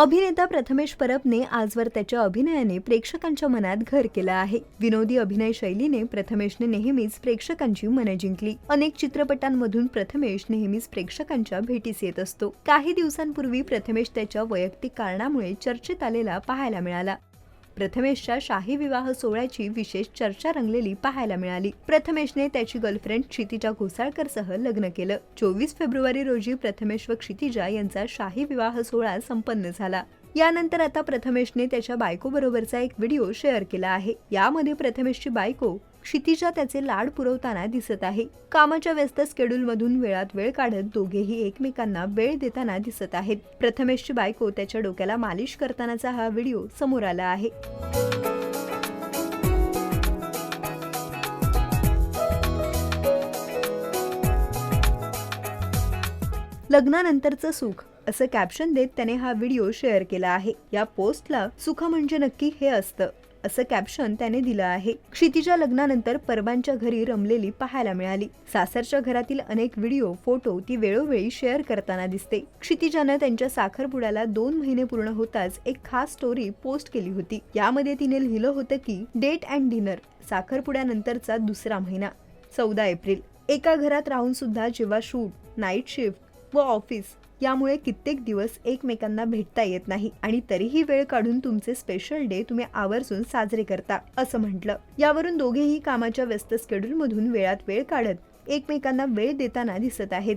अभिनेता प्रथमेश परबने आजवर त्याच्या अभिनयाने प्रेक्षकांच्या मनात घर केलं आहे. विनोदी अभिनय शैलीने प्रथमेशने नेहमीच प्रेक्षकांची मने जिंकली. अनेक चित्रपटांमधून प्रथमेश नेहमीच प्रेक्षकांच्या भेटीस येत असतो. काही दिवसांपूर्वी प्रथमेश त्याच्या वैयक्तिक कारणामुळे चर्चेत आलेला पाहायला मिळाला. प्रथमेशच्या शाही विवाह सोहळ्याची विशेष चर्चा रंगलेली पाहायला मिळाली. प्रथमेशने त्याची गर्लफ्रेंड क्षितिजा घोसाळकरसह लग्न केलं. चोवीस फेब्रुवारी रोजी प्रथमेश व क्षितिजा यांचा शाही विवाह सोहळा संपन्न झाला. यानंतर आता प्रथमेशने त्याच्या बायकोबरोबरचा एक व्हिडिओ शेअर केला आहे. यामध्ये प्रथमेशची बायको क्षितिजा त्याचे लाड पुरवताना दिसत आहे. कामाच्या व्यस्त स्केड्यूलमधून वेळात वेळ काढत दोघेही एकमेकांना वेळ देताना दिसत आहेत. प्रथमेशची बायको त्याच्या डोक्याला मालिश करतानाचा हा व्हिडिओ समोर आला आहे. लग्नानंतरचं सुख असं कॅप्शन देत त्याने हा व्हिडिओ शेअर केला आहे. या पोस्टला सुख म्हणजे नक्की हे असतं. असं कॅप्शन त्याने दिलं आहे. क्षितिजा लग्नानंतर परबांच्या घरी रमलेली पाहायला मिळाली. सासरच्या घरातील अनेक व्हिडिओ फोटो ती वेळोवेळी शेअर करताना दिसते. क्षितिजानं त्यांच्या साखरपुड्याला दोन महिने पूर्ण होताच एक खास स्टोरी पोस्ट केली होती. यामध्ये तिने लिहिलं होतं की डेट अँड डिनर साखरपुड्यानंतरचा दुसरा महिना चौदा एप्रिल. एका घरात राहून सुद्धा जेव्हा शूट नाईट शिफ्ट व ऑफिस यामुळे कित्येक दिवस एकमेकांना भेटता येत नाही आणि तरीही वेळ काढून तुमचे स्पेशल डे तुम्ही आवर्जून साजरे करता असं म्हटलं. यावरून दोघेही कामाच्या व्यस्त स्केड्यूलमधून वेळात वेळ काढत एकमेकांना वेळ देताना दिसत आहेत.